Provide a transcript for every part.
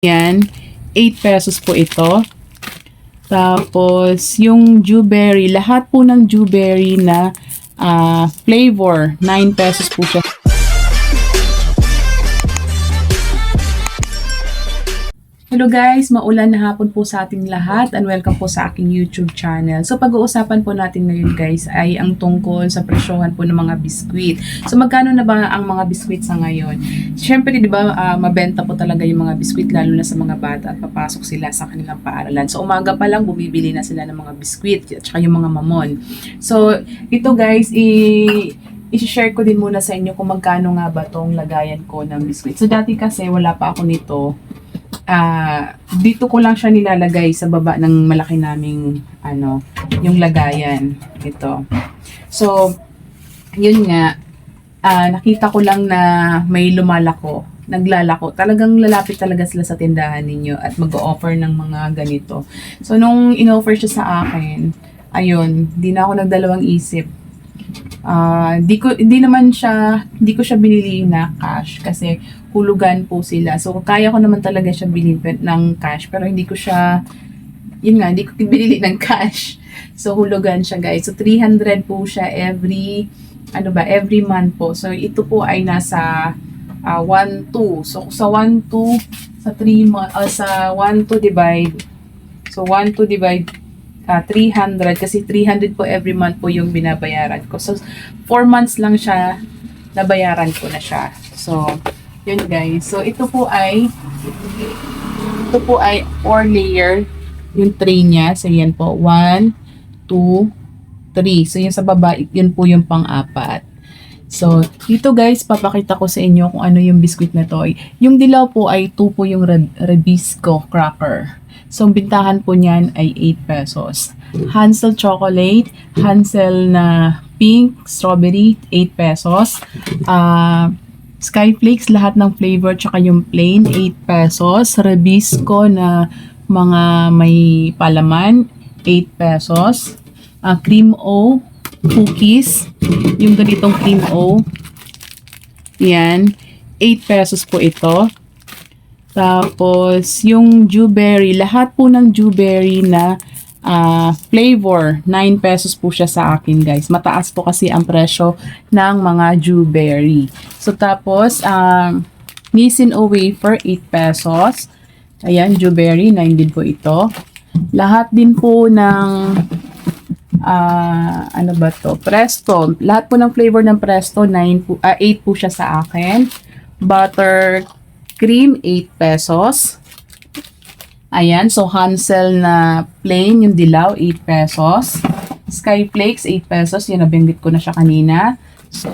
Yan, 8 pesos po ito. Tapos, yung Dewberry, lahat po ng Dewberry na ah, flavor, 9 pesos po siya. Hello guys, maulan na hapon po sa ating lahat and welcome po sa aking YouTube channel. So pag-uusapan po natin ngayon guys ay ang tungkol sa presyohan po ng mga biskwit. So magkano na ba ang mga biskwit sa ngayon? Siyempre 'di ba ah, mabenta po talaga yung mga biskwit lalo na sa mga bata at papasok sila sa kanilang paaralan. So umaga pa lang bumibili na sila ng mga biskwit at saka yung mga mamon. So ito guys i i-share ko din muna sa inyo kung magkano nga ba tong lagayan ko ng biskwit. So dati kasi wala pa ako nito ah dito ko lang siya nilalagay sa baba ng malaki naming ano, yung lagayan. Ito. So, yun nga, ah, nakita ko lang na may lumalako, naglalako. Talagang lalapit talaga sila sa tindahan ninyo at mag-offer ng mga ganito. So, nung in-offer siya sa akin, ayun, di na ako nagdalawang isip. Ah, di ko hindi naman siya hindi ko siya binili na cash kasi hulugan po sila. So kaya ko naman talaga siya bilhin ng cash pero hindi ko siya yun nga, hindi ko binili ng cash. So hulugan siya guys. So 300 po siya every ano ba, every month po. So ito po ay nasa ah, 1 2. So sa 1 2 sa 3 month ah, sa 1 2 divide So 1 2 divide ah, 300 kasi 300 po every month po yung binabayaran ko. So 4 months lang siya nabayaran ko na siya. So yun guys. So ito po ay ito po ay 4 layer yung tray niya. So yan po 1 2 3. So yung sa baba yun po yung pang-apat. So, dito guys, papakita ko sa inyo kung ano yung biscuit na to. Yung dilaw po ay 2 po yung Re- Rebisco cracker. So, bintahan po niyan ay 8 pesos. Hansel chocolate, Hansel na pink, strawberry, 8 pesos. Ah, Skyflakes, lahat ng flavor, tsaka yung plain, 8 pesos. Rebisco na mga may palaman, 8 pesos. Ah, cream O, cookies, yung ganitong cream O. Yan, 8 pesos po ito. Tapos, yung Dewberry, lahat po ng Dewberry na ah, flavor, 9 pesos po siya sa akin guys. Mataas po kasi ang presyo ng mga Dewberry. So, tapos, um, Nissin O wafer, 8 pesos. Ayan, Dewberry, 9 din po ito. Lahat din po ng ah ano ba to? Presto. Lahat po ng flavor ng Presto, 9 po, ah, 8 po siya sa akin. Butter cream, 8 pesos. Ayan, so Hansel na plain, yung dilaw, 8 pesos. Skyflakes, 8 pesos. Yan, nabanggit ko na siya kanina. So,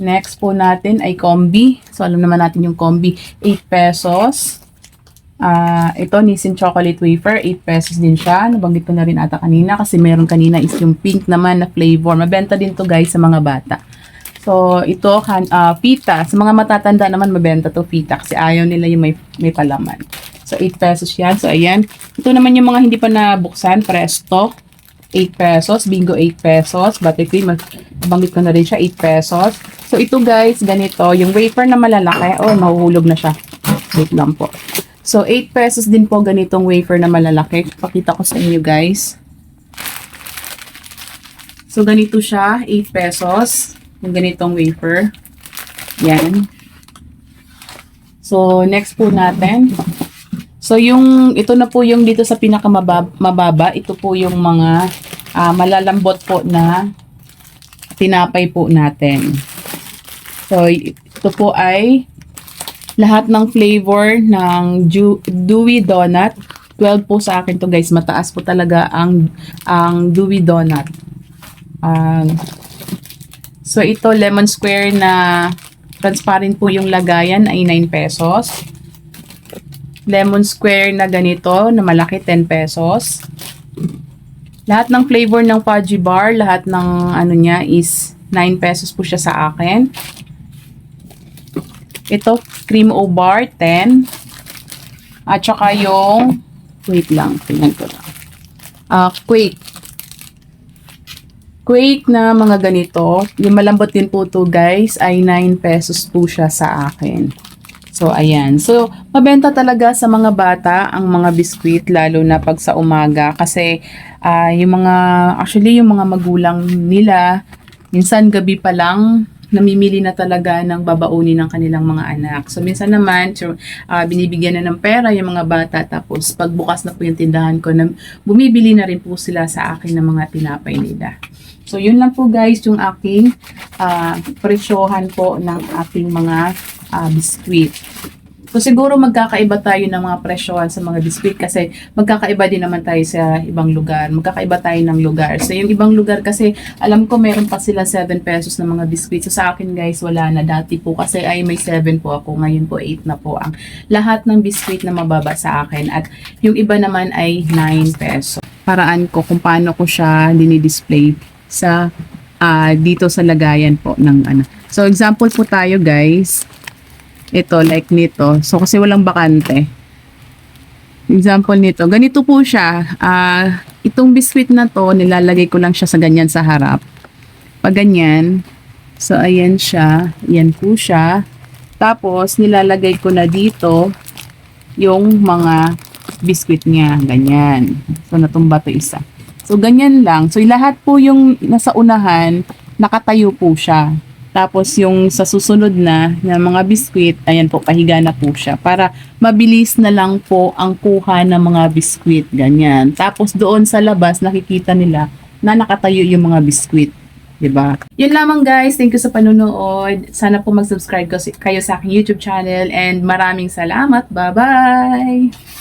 next po natin ay combi. So, alam naman natin yung combi, 8 pesos. Ah, ito Nissin chocolate wafer, 8 pesos din siya. Nabanggit ko na rin ata kanina kasi meron kanina is yung pink naman na flavor. Mabenta din to guys sa mga bata. So, ito kan ah, pita. Sa mga matatanda naman mabenta to pita kasi ayaw nila yung may may palaman. So, 8 pesos yan. So, ayan. Ito naman yung mga hindi pa nabuksan, Presto. 8 pesos, bingo 8 pesos, buttercream, nabanggit ko na rin siya, 8 pesos. So, ito guys, ganito, yung wafer na malalaki, oh, mahuhulog na siya. Wait lang po. So, 8 pesos din po ganitong wafer na malalaki. Pakita ko sa inyo, guys. So, ganito siya, 8 pesos. Yung ganitong wafer. Yan. So, next po natin. So, yung, ito na po yung dito sa pinakamababa. Ito po yung mga ah, malalambot po na tinapay po natin. So, ito po ay lahat ng flavor ng Dew- Dewy Donut. 12 po sa akin to guys. Mataas po talaga ang, ang Dewy Donut. Um, so, ito lemon square na transparent po yung lagayan ay 9 pesos. Lemon square na ganito na malaki 10 pesos. Lahat ng flavor ng Pudgy Bar, lahat ng ano niya is 9 pesos po siya sa akin. Ito, cream o bar, 10. At saka yung, wait lang, tingnan ko lang. Ah, quake. Quake na mga ganito, yung malambot din po to guys, ay 9 pesos po siya sa akin. So, ayan. So, mabenta talaga sa mga bata ang mga biskwit, lalo na pag sa umaga. Kasi, ah, yung mga, actually, yung mga magulang nila, minsan gabi pa lang, namimili na talaga ng babaunin ng kanilang mga anak. So, minsan naman, ah, binibigyan na ng pera yung mga bata. Tapos, pagbukas na po yung tindahan ko, na, bumibili na rin po sila sa akin ng mga tinapay nila. So, yun lang po guys, yung aking ah, presyohan po ng ating mga ah, biskwit. So, siguro magkakaiba tayo ng mga presyohan sa mga biskwit kasi magkakaiba din naman tayo sa ibang lugar. Magkakaiba tayo ng lugar. So, yung ibang lugar kasi, alam ko meron pa sila 7 pesos na mga biskwit. So, sa akin guys, wala na. Dati po kasi ay may 7 po ako. Ngayon po 8 na po ang lahat ng biskwit na mababa sa akin. At yung iba naman ay 9 pesos. Paraan ko kung paano ko siya dinidisplay sa ah, dito sa lagayan po ng ano. So, example po tayo guys. Ito, like nito. So, kasi walang bakante. Example nito. Ganito po siya. Ah, itong biskwit na to, nilalagay ko lang siya sa ganyan sa harap. Pag ganyan. So, ayan siya. Ayan po siya. Tapos, nilalagay ko na dito yung mga biskwit niya. Ganyan. So, natumba to isa. So, ganyan lang. So, lahat po yung nasa unahan, nakatayo po siya. Tapos, yung sa susunod na, na mga biskwit, ayan po, pahiga na po siya. Para mabilis na lang po ang kuha ng mga biskwit. Ganyan. Tapos, doon sa labas, nakikita nila na nakatayo yung mga biskwit. 'di ba? Yun lamang guys. Thank you sa panonood. Sana po mag-subscribe kayo sa aking YouTube channel and maraming salamat. Bye-bye.